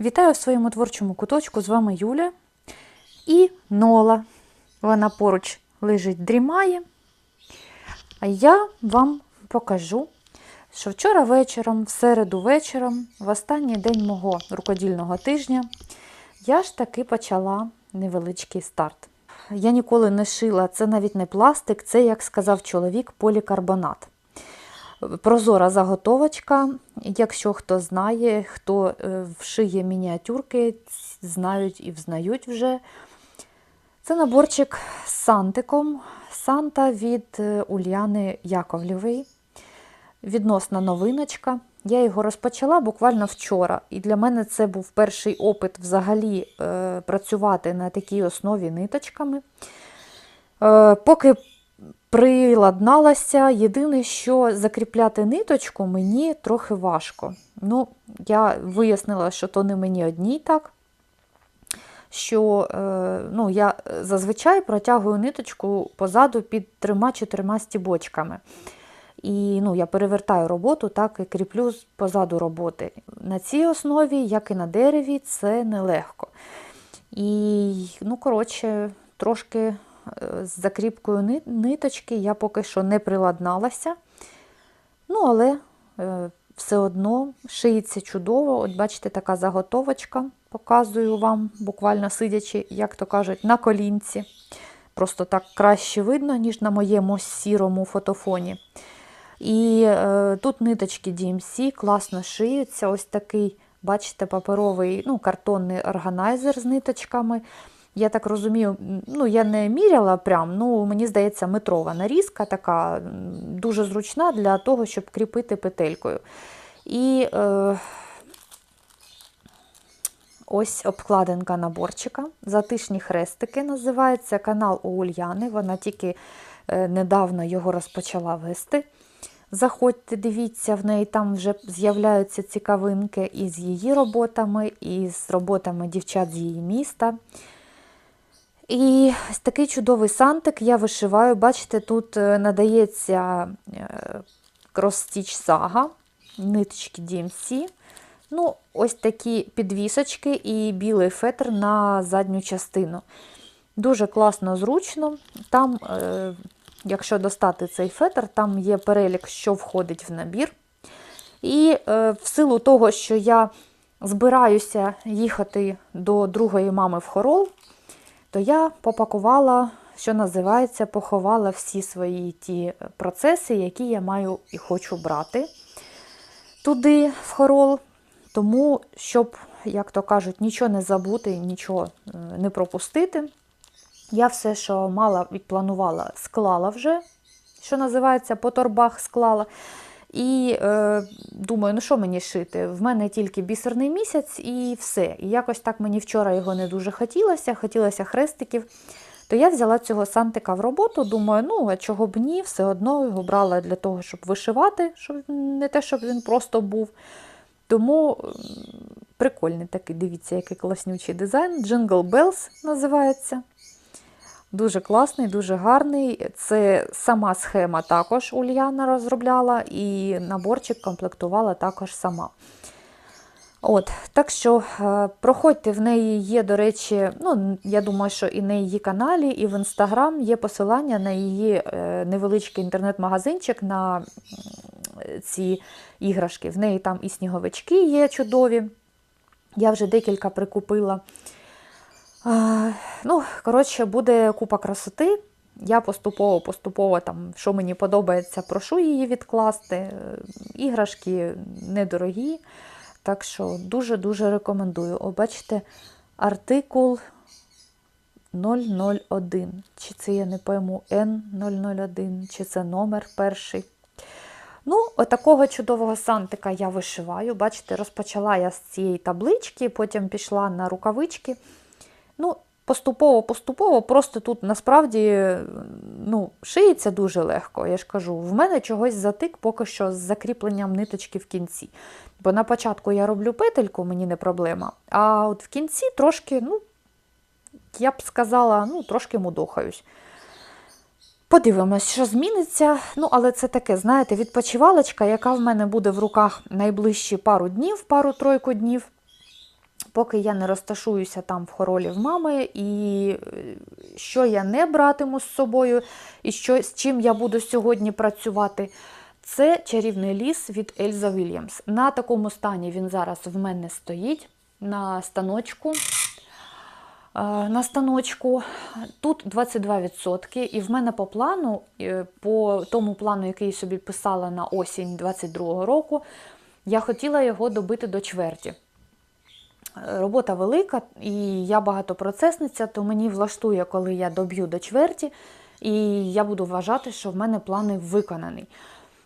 Вітаю в своєму творчому куточку. З вами Юля і Нола. Вона поруч лежить, дрімає. А я вам покажу, що вчора вечором, в середу вечором, в останній день мого рукодільного тижня, я ж таки почала невеличкий старт. Я ніколи не шила, це навіть не пластик, це, як сказав чоловік, полікарбонат. Прозора заготовочка. Якщо хто знає, хто е, вшиє мініатюрки, знають і взнають вже. Це наборчик з сантиком. Санта від е, Ульяни Яковлєвої. Відносна новиночка. Я його розпочала буквально вчора. І для мене це був перший опит взагалі е, працювати на такій основі ниточками. Поки приладналася. Єдине, що закріпляти ниточку мені трохи важко. Ну, Я вияснила, що то не мені одній так. Що е, ну, я зазвичай протягую ниточку позаду під трьома-чотирма стібочками. І ну, я перевертаю роботу, так і кріплю позаду роботи. На цій основі, як і на дереві, це нелегко. І, ну, коротше, трошки з закріпкою ниточки я поки що не приладналася. Ну, але е, все одно шиється чудово. От бачите, така заготовочка, показую вам, буквально сидячи, як то кажуть, на колінці. Просто так краще видно, ніж на моєму сірому фотофоні. І е, тут ниточки DMC класно шиються. Ось такий, бачите, паперовий ну, картонний органайзер з ниточками. Я так розумію, ну я не міряла прям, ну мені здається, метрова нарізка така дуже зручна для того, щоб кріпити петелькою. І е, ось обкладинка наборчика. Затишні хрестики називається канал у Ульяни. Вона тільки е, недавно його розпочала вести. Заходьте, дивіться, в неї там вже з'являються цікавинки і з її роботами, і з роботами дівчат з її міста. І такий чудовий сантик я вишиваю. Бачите, тут е, надається крос-стіч сага, ниточки DMC. Ну, Ось такі підвісочки і білий фетр на задню частину. Дуже класно, зручно. Там, е, якщо достати цей фетр, там є перелік, що входить в набір. І е, в силу того, що я збираюся їхати до другої мами в хорол, то я попакувала, що називається, поховала всі свої ті процеси, які я маю і хочу брати туди, в хорол. Тому, щоб, як то кажуть, нічого не забути, нічого е, не пропустити. Я все, що мала і планувала, склала вже, що називається, по торбах склала. І е, думаю, ну що мені шити? В мене тільки бісерний місяць і все. І якось так мені вчора його не дуже хотілося, хотілося хрестиків. То я взяла цього сантика в роботу, думаю, ну, а чого б ні, все одно його брала для того, щоб вишивати, щоб не те, щоб він просто був. Тому прикольний такий, дивіться, який класнючий дизайн. Jingle Bells називається. Дуже класний, дуже гарний. Це сама схема також Ульяна розробляла, і наборчик комплектувала також сама. От, Так що е, проходьте, в неї є, до речі, ну, я думаю, що і на її каналі, і в інстаграм є посилання на її е, невеличкий інтернет-магазинчик на ці іграшки. В неї там і сніговички є чудові. Я вже декілька прикупила. Ну, коротше, буде купа красоти. Я поступово-поступово, там, що мені подобається, прошу її відкласти. Іграшки недорогі. Так що дуже-дуже рекомендую. О, артикул 001. Чи це я не пойму N001, чи це номер перший. Ну, отакого чудового сантика я вишиваю. Бачите, розпочала я з цієї таблички, потім пішла на рукавички. Ну, Поступово-поступово, просто тут насправді ну, шиється дуже легко. Я ж кажу, в мене чогось затик поки що з закріпленням ниточки в кінці. Бо на початку я роблю петельку, мені не проблема. А от в кінці трошки, ну, я б сказала, ну, трошки мудохаюсь. Подивимось, що зміниться. Ну, але це таке, знаєте, відпочивалочка, яка в мене буде в руках найближчі пару днів, пару-тройку днів. Поки я не розташуюся там в хоролі в мами, і е, що я не братиму з собою, і що, з чим я буду сьогодні працювати. Це чарівний ліс від Ельза Вільямс. На такому стані він зараз в мене стоїть на станочку. Е, На станочку тут 22%, і в мене по плану, е, по тому плану, який собі писала на осінь 22-го року, я хотіла його добити до чверті. Робота велика, і я багатопроцесниця, то мені влаштує, коли я доб'ю до чверті, і я буду вважати, що в мене плани виконаний.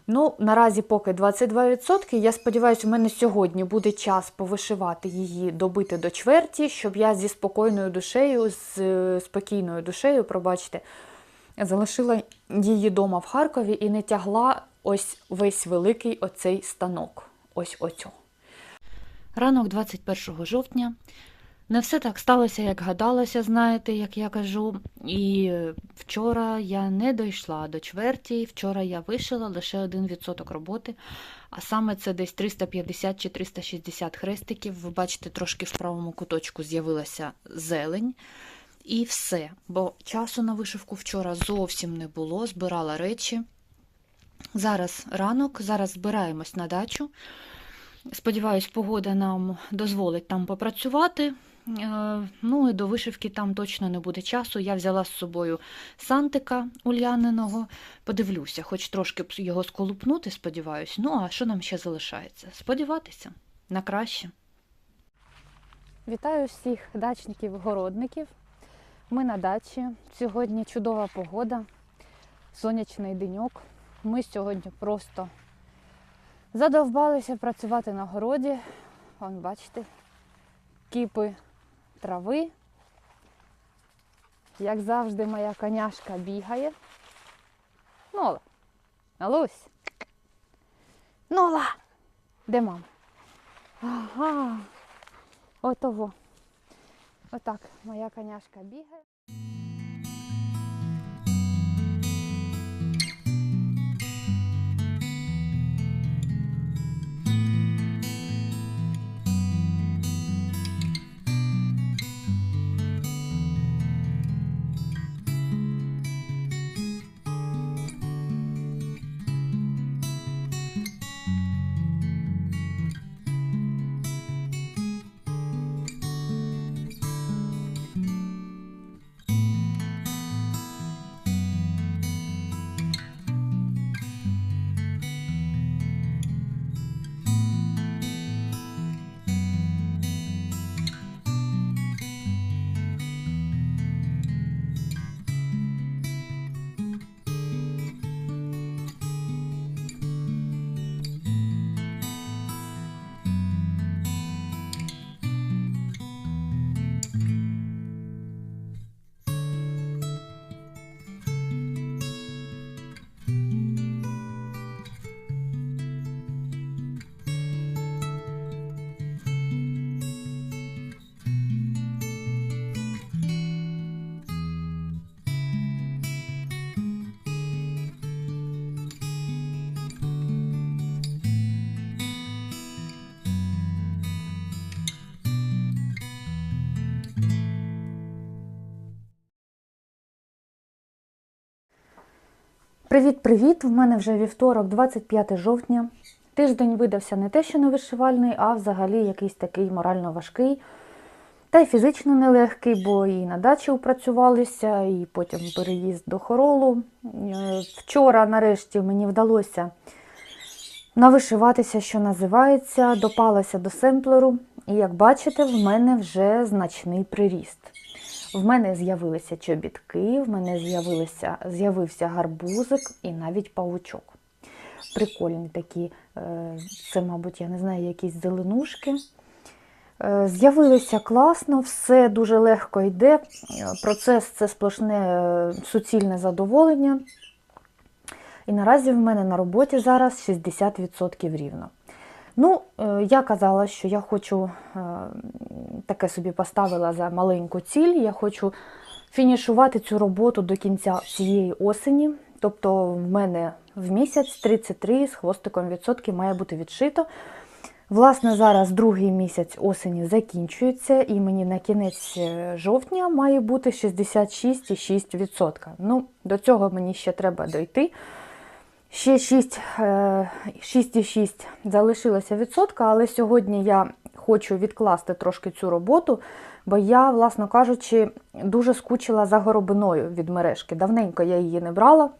Ну, наразі поки 22%. Я сподіваюся, у мене сьогодні буде час повишивати її, добити до чверті, щоб я зі спокійною душею, з е, спокійною душею, пробачте, залишила її вдома в Харкові і не тягла ось весь великий оцей станок. Ось оцю. Ранок 21 жовтня. Не все так сталося, як гадалося, знаєте, як я кажу. І вчора я не дійшла до чверті. Вчора я вишила лише 1% роботи, а саме це десь 350 чи 360 хрестиків. Ви бачите, трошки в правому куточку з'явилася зелень. І все. Бо часу на вишивку вчора зовсім не було, збирала речі. Зараз ранок, зараз збираємось на дачу. Сподіваюсь, погода нам дозволить там попрацювати. Е, Ну і до вишивки там точно не буде часу. Я взяла з собою сантика ульяниного. Подивлюся, хоч трошки його сколупнути, сподіваюсь. Ну, а що нам ще залишається? Сподіватися на краще. Вітаю всіх дачників-городників. Ми на дачі. Сьогодні чудова погода, сонячний деньок. Ми сьогодні просто задовбалися працювати на городі. Вон, бачите, кіпи трави. Як завжди, моя коняшка бігає. Нола. Налусь. Нола. Де мама? Ага. Отого. Отак моя коняшка бігає. Привіт-привіт! В мене вже вівторок, 25 жовтня. Тиждень видався не те, що не вишивальний, а взагалі якийсь такий морально важкий. Та й фізично нелегкий, бо і на дачі упрацювалися, і потім переїзд до хоролу. Е, Вчора, нарешті, мені вдалося навишиватися, що називається, допалася до семплеру. І як бачите, в мене вже значний приріст. В мене з'явилися чобітки, в мене з'явилися, з'явився гарбузик і навіть павучок. Прикольні такі, е, це, мабуть, я не знаю, якісь зеленушки. Е, З'явилися класно, все дуже легко йде. Е, Процес це сплошне суцільне задоволення. І наразі в мене на роботі зараз 60% рівно. Ну, е, я казала, що я хочу е, таке собі поставила за маленьку ціль. Я хочу фінішувати цю роботу до кінця цієї осені. Тобто, в мене в місяць 33 з хвостиком відсотків має бути відшито. Власне, зараз другий місяць осені закінчується, і мені на кінець е, жовтня має бути 66,6%. Ну, до цього мені ще треба дойти. Ще 6, е, 6,6 залишилося відсотка, але сьогодні я хочу відкласти трошки цю роботу, бо я, власно кажучи, дуже скучила за горобиною від мережки. Давненько я її не брала.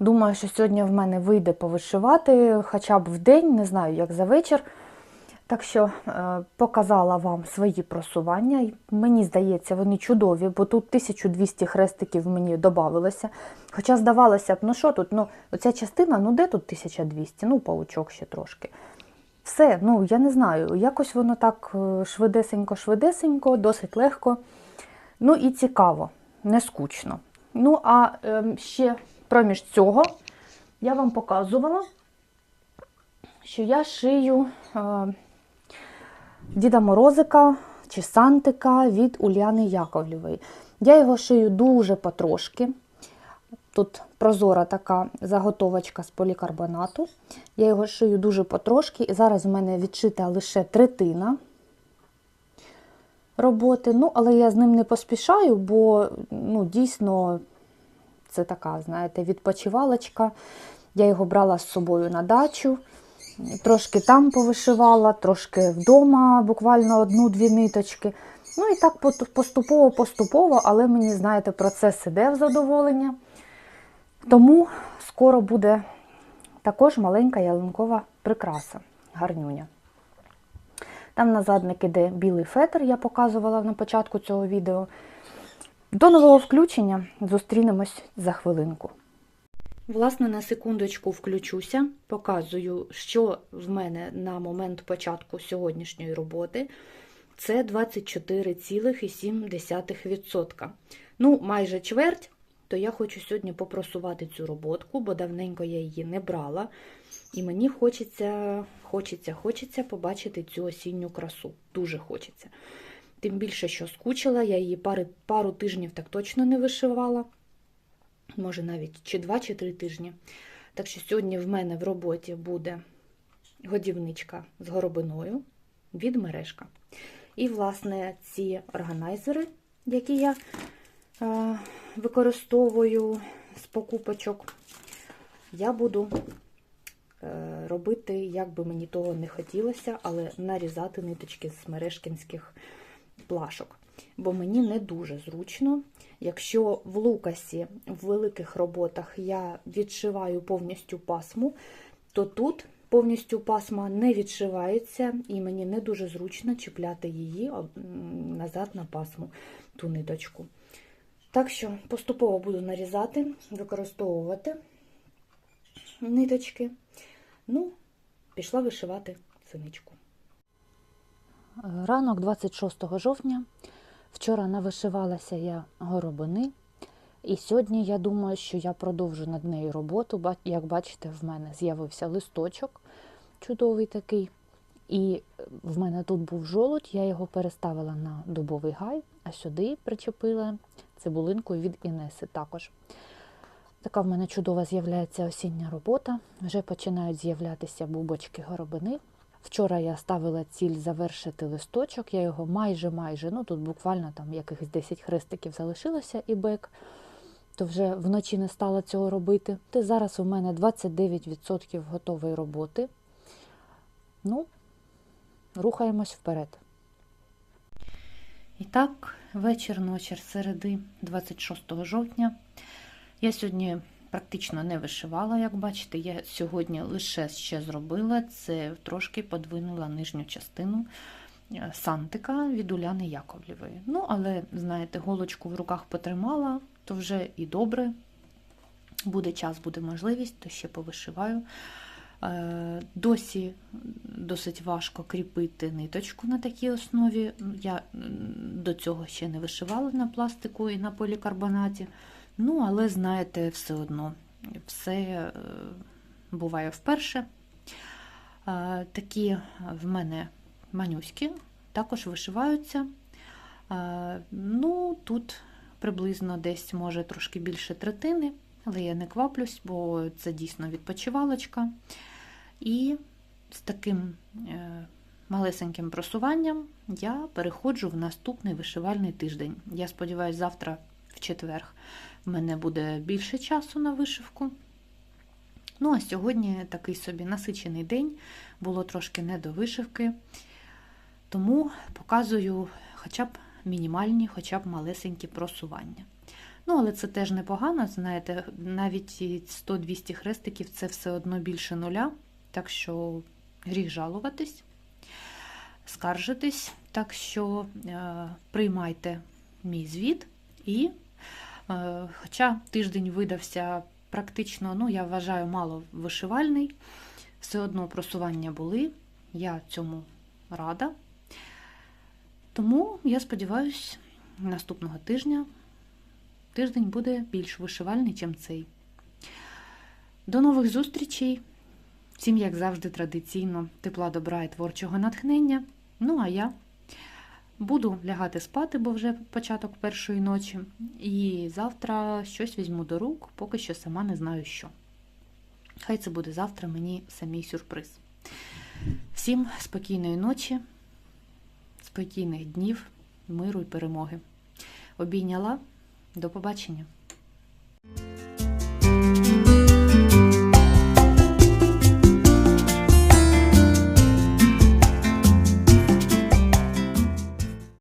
Думаю, що сьогодні в мене вийде повишивати хоча б в день, не знаю, як за вечір. Так що е, показала вам свої просування. Мені здається, вони чудові, бо тут 1200 хрестиків мені додавалося. Хоча здавалося б, ну що тут, ну оця частина, ну де тут 1200? Ну, паучок ще трошки. Все, ну я не знаю, якось воно так швидесенько-швидесенько, досить легко. Ну і цікаво, не скучно. Ну, а е, ще проміж цього я вам показувала, що я шию е, Діда Морозика чи Сантика від Уляни Яковлєвої. Я його шию дуже потрошки. Тут прозора така заготовочка з полікарбонату. Я його шию дуже потрошки, і зараз в мене відшита лише третина роботи. Ну, але я з ним не поспішаю, бо ну, дійсно це така, знаєте, відпочивалочка. Я його брала з собою на дачу. Трошки там повишивала, трошки вдома, буквально одну-дві ниточки. Ну і так поступово-поступово, але мені, знаєте, процес іде в задоволення. Тому скоро буде також маленька ялинкова прикраса, гарнюня. Там на задник іде білий фетр, я показувала на початку цього відео. До нового включення зустрінемось за хвилинку. Власне, на секундочку включуся, показую, що в мене на момент початку сьогоднішньої роботи. Це 24,7%. Ну, майже чверть, то я хочу сьогодні попросувати цю роботку, бо давненько я її не брала. І мені хочеться, хочеться, хочеться побачити цю осінню красу. Дуже хочеться. Тим більше, що скучила, я її пари, пару тижнів так точно не вишивала може навіть чи два, чи три тижні. Так що сьогодні в мене в роботі буде годівничка з горобиною від мережка. І, власне, ці органайзери, які я е, використовую з покупочок, я буду е, робити, як би мені того не хотілося, але нарізати ниточки з мережкінських плашок. Бо мені не дуже зручно Якщо в лукасі в великих роботах я відшиваю повністю пасму, то тут повністю пасма не відшивається, і мені не дуже зручно чіпляти її назад на пасму, ту ниточку. Так що поступово буду нарізати, використовувати ниточки. Ну, пішла вишивати синичку. Ранок 26 жовтня. Вчора навишивалася я горобини, і сьогодні я думаю, що я продовжу над нею роботу. Як бачите, в мене з'явився листочок чудовий такий. І в мене тут був жолудь, я його переставила на дубовий гай, а сюди причепила цибулинку від Інеси також. Така в мене чудова з'являється осіння робота. Вже починають з'являтися бубочки горобини. Вчора я ставила ціль завершити листочок, я його майже-майже, ну тут буквально там якихось 10 хрестиків залишилося і бек, то вже вночі не стала цього робити. Ти зараз у мене 29% готової роботи. Ну, рухаємось вперед. І так, вечір, ночір середи 26 жовтня. Я сьогодні практично не вишивала, як бачите, я сьогодні лише ще зробила це, трошки подвинула нижню частину е, сантика від Уляни Яковлєвої. Ну, але, знаєте, голочку в руках потримала, то вже і добре. Буде час, буде можливість, то ще повишиваю. Е, досі досить важко кріпити ниточку на такій основі. Я до цього ще не вишивала на пластику і на полікарбонаті. Ну, але, знаєте, все одно все е, буває вперше. Такі в мене манюськи також вишиваються. Ну, Тут приблизно десь, може, трошки більше третини, але я не кваплюсь, бо це дійсно відпочивалочка. І з таким е, малесеньким просуванням я переходжу в наступний вишивальний тиждень. Я сподіваюся, завтра в четвер в мене буде більше часу на вишивку. Ну, а сьогодні такий собі насичений день, було трошки не до вишивки, тому показую хоча б мінімальні, хоча б малесенькі просування. Ну, але це теж непогано, знаєте, навіть 100-200 хрестиків це все одно більше нуля, так що гріх жалуватись, скаржитись, так що е, приймайте мій звіт і, хоча тиждень видався практично, ну, я вважаю, мало вишивальний, все одно просування були, я цьому рада. Тому я сподіваюся, наступного тижня тиждень буде більш вишивальний, ніж цей. До нових зустрічей! Всім, як завжди, традиційно, тепла добра і творчого натхнення. Ну, а я буду лягати спати, бо вже початок першої ночі. І завтра щось візьму до рук, поки що сама не знаю що. Хай це буде завтра мені самій сюрприз. Всім спокійної ночі, спокійних днів, миру і перемоги. Обійняла. До побачення.